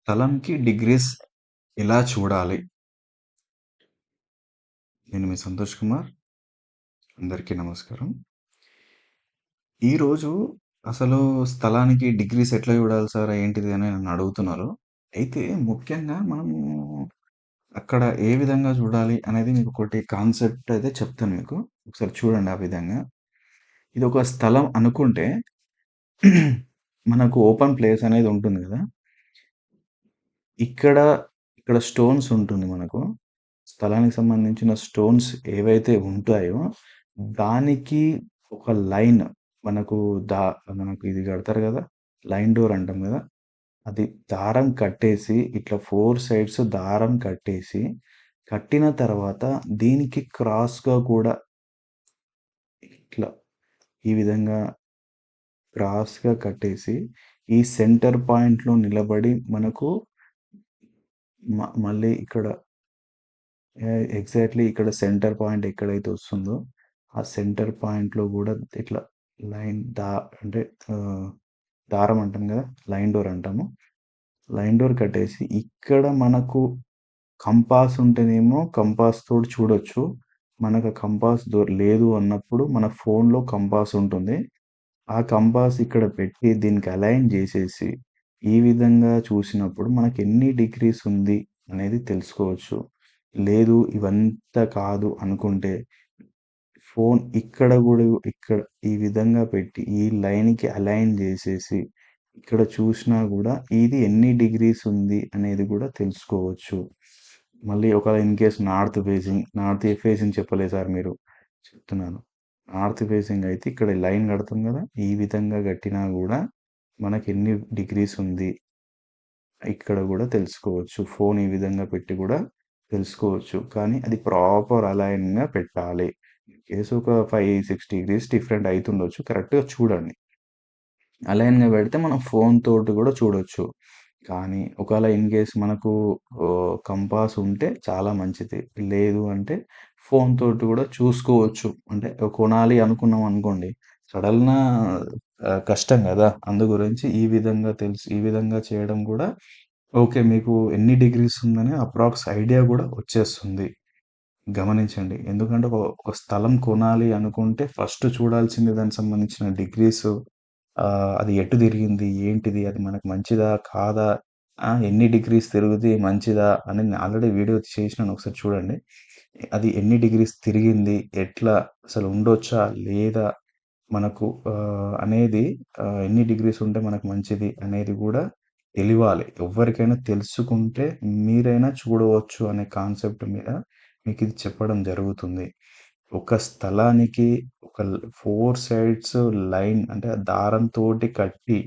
స్థలంకి degrees ఎలా చూడాలి? నేను మీ సంతోష్ కుమార్. అందరికీ నమస్కారం. ఈరోజు అసలు స్థలానికి డిగ్రీస్ ఎట్లా చూడాలి సార్ ఏంటిది అని నన్ను అడుగుతున్నారు. అయితే ముఖ్యంగా మనము అక్కడ ఏ విధంగా చూడాలి అనేది మీకు ఒకటి కాన్సెప్ట్ అయితే చెప్తాను మీకు. ఒకసారి చూడండి ఆ విధంగా. ఇది ఒక స్థలం అనుకుంటే మనకు ఓపెన్ ప్లేస్ అనేది ఉంటుంది కదా ఇక్కడ, ఇక్కడ స్టోన్స్ ఉంటుంది మనకు. స్థలానికి సంబంధించిన స్టోన్స్ ఏవైతే ఉంటాయో, దానికి ఒక లైన్ మనకు దా మనకు ఇది కడతారు కదా లైన్ డోర్ అంటాం కదా అది దారం కట్టేసి ఇట్లా ఫోర్ సైడ్స్ దారం కట్టేసి, కట్టిన తర్వాత దీనికి క్రాస్‌గా కూడా ఇట్లా ఈ విధంగా క్రాస్‌గా కట్టేసి, ఈ సెంటర్ పాయింట్‌లో నిలబడి మనకు మళ్ళీ ఇక్కడ ఎగ్జాక్ట్‌లీ ఇక్కడ సెంటర్ పాయింట్ ఎక్కడైతే వస్తుందో, ఆ సెంటర్ పాయింట్‌లో కూడా ఇట్లా లైన్ దా అంటే దారం అంటాం కదా లైన్ డోర్ అంటాము. లైన్ డోర్ కట్టేసి ఇక్కడ మనకు కంపాస్ ఉంటేనేమో కంపాస్ తోడు చూడొచ్చు. మనకు కంపాస్ దొ లేదు అన్నప్పుడు మన ఫోన్‌లో కంపాస్ ఉంటుంది. ఆ కంపాస్ ఇక్కడ పెట్టి దీనికి అలైన్ చేసేసి ఈ విధంగా చూసినప్పుడు మనకు ఎన్ని డిగ్రీస్ ఉంది అనేది తెలుసుకోవచ్చు. లేదు ఇవంతా కాదు అనుకుంటే, ఫోన్ ఇక్కడ కూడా ఇక్కడ ఈ విధంగా పెట్టి ఈ లైన్‌కి అలైన్ చేసేసి ఇక్కడ చూసినా కూడా ఇది ఎన్ని డిగ్రీస్ ఉంది అనేది కూడా తెలుసుకోవచ్చు. మళ్ళీ ఒకవేళ in case north facing, north facing చెప్పలేదు సార్ మీరు. చెప్తున్నాను. నార్త్ ఫేసింగ్ అయితే ఇక్కడ లైన్ కడతాం కదా ఈ విధంగా కట్టినా కూడా మనకి ఎన్ని డిగ్రీస్ ఉంది. ఇక్కడ కూడా తెలుసుకోవచ్చు. ఫోన్ ఈ విధంగా పెట్టి కూడా తెలుసుకోవచ్చు. కానీ అది ప్రాపర్ అలైన్‌గా పెట్టాలి. కేసు ఒక 5, 6 డిగ్రీస్ డిఫరెంట్ అవుతుండొచ్చు కరెక్ట్‌గా చూడండి. అలైన్‌గా పెడితే మనం ఫోన్ తోటి కూడా చూడొచ్చు. కానీ ఒకవేళ ఇన్ కేస్ మనకు కంపాస్ ఉంటే చాలా మంచిది. లేదు అంటే ఫోన్ తోటి కూడా చూసుకోవచ్చు. అంటే కొనాలి అనుకున్నాం అనుకోండి, సడెన్‌గా కష్టం కదా అందు గురించి ఈ విధంగా తెలుసు ఈ విధంగా చేయడం కూడా ఓకే. మీకు ఎన్ని డిగ్రీస్ ఉందని అప్రాక్స్ ఐడియా కూడా వచ్చేస్తుంది. గమనించండి. ఎందుకంటే ఒక స్థలం కొనాలి అనుకుంటే ఫస్ట్ చూడాల్సింది దానికి సంబంధించిన డిగ్రీస్ అది ఎటు తిరిగింది? ఏంటిది? అది మనకు మంచిదా? కాదా? ఎన్ని డిగ్రీస్ తిరిగితే మంచిదా? అని నేను ఆల్రెడీ వీడియో చేసినాను ఒకసారి చూడండి. అది ఎన్ని డిగ్రీస్ తిరిగింది? ఎట్లా? అసలు ఉండొచ్చా? లేదా? మనకు అనేది ఎన్ని డిగ్రీస్ ఉంటే మనకు మంచిది అనేది కూడా తెలియాలి. ఎవరికైనా తెలుసుకుంటే మీరైనా చూడవచ్చు అనే కాన్సెప్ట్ మీద మీకు ఇది చెప్పడం జరుగుతుంది. ఒక స్థలానికి ఒక ఫోర్ సైడ్స్ లైన్ అంటే దారంతో కట్టి,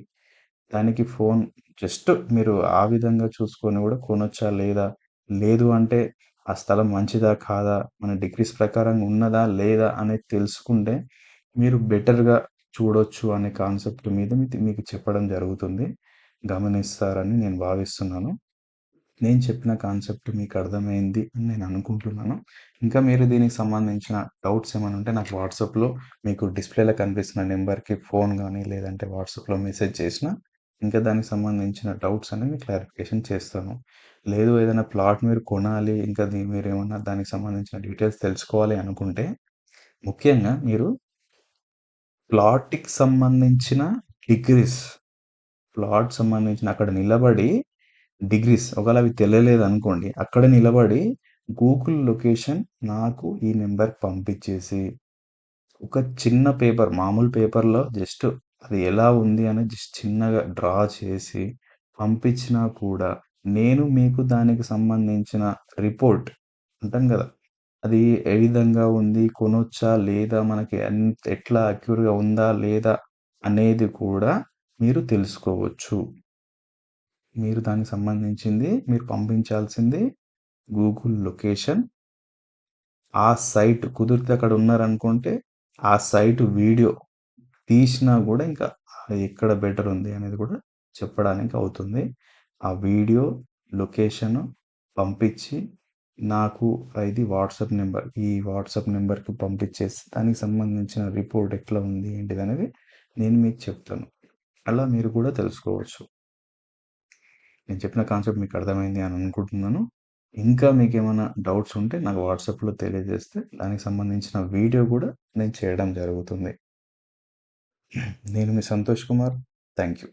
దానికి ఫోన్ జస్ట్ మీరు ఆ విధంగా చూసుకొని కూడా కొనొచ్చా? లేదా? లేదు అంటే ఆ స్థలం మంచిదా? కాదా? మన డిగ్రీస్ ప్రకారంగా ఉన్నదా? లేదా? అనేది తెలుసుకుంటే మీరు బెటర్‌గా చూడొచ్చు అనే కాన్సెప్ట్ మీద మీకు చెప్పడం జరుగుతుంది. గమనిస్తారని నేను భావిస్తున్నాను. నేను చెప్పిన కాన్సెప్ట్ మీకు అర్థమైంది అని నేను అనుకుంటున్నాను. ఇంకా మీరు దీనికి సంబంధించిన డౌట్స్ ఏమైనా ఉంటే నాకు వాట్సాప్‌లో మీకు డిస్‌ప్లేలో కనిపిస్తున్న నెంబర్కి ఫోన్ కానీ లేదంటే వాట్సాప్‌లో మెసేజ్ చేసినా ఇంకా దానికి సంబంధించిన డౌట్స్ అనేవి క్లారిఫికేషన్ చేస్తాను. లేదు ఏదైనా ప్లాట్ మీరు కొనాలి, ఇంకా మీరు మీరేమన్నా దానికి సంబంధించిన డీటెయిల్స్ తెలుసుకోవాలి అనుకుంటే, ముఖ్యంగా మీరు ప్లాట్‌కి సంబంధించిన డిగ్రీస్, ప్లాట్ సంబంధించిన అక్కడ నిలబడి డిగ్రీస్ ఒకవేళ అవి తెలియలేదనుకోండి, అక్కడ నిలబడి గూగుల్ లొకేషన్ నాకు ఈ నెంబర్ పంపించేసి, ఒక చిన్న పేపర్ మామూలు పేపర్‌లో జస్ట్ అది ఎలా ఉంది అని జస్ట్ చిన్నగా డ్రా చేసి పంపించినా కూడా, నేను మీకు దానికి సంబంధించిన రిపోర్ట్ అంటాం కదా అది ఏ విధంగా ఉంది? కొనొచ్చా? లేదా? మనకి ఎన్ ఎట్లా అక్యూర్‌గా ఉందా? లేదా? అనేది కూడా మీరు తెలుసుకోవచ్చు. మీరు దానికి సంబంధించింది మీరు పంపించాల్సింది గూగుల్ లొకేషన్. ఆ సైట్ కుదిరితే అక్కడ ఉన్నారనుకుంటే, ఆ సైట్ వీడియో తీసినా గూడా ఇంకా ఎక్కడ బెటర్ ఉంది అనేది గూడా చెప్పడానికి అవుతుంది. ఆ వీడియో, లొకేషన్ పంపించి నాకు ఇది వాట్సాప్ నెంబర్ ఈ వాట్సాప్ నెంబర్కి పంపించేసి దానికి సంబంధించిన రిపోర్ట్ ఎట్లా ఉంది? ఏంటిదనేది నేను మీకు చెప్తాను. అలా మీరు కూడా తెలుసుకోవచ్చు. నేను చెప్పిన కాన్సెప్ట్ మీకు అర్థమైంది అని అనుకుంటున్నాను. ఇంకా మీకేమైనా డౌట్స్ ఉంటే నాకు వాట్సాప్‌లో తెలియజేస్తే దానికి సంబంధించిన వీడియో కూడా నేను చేయడం జరుగుతుంది. నేను మీ సంతోష్ కుమార్. Thank you.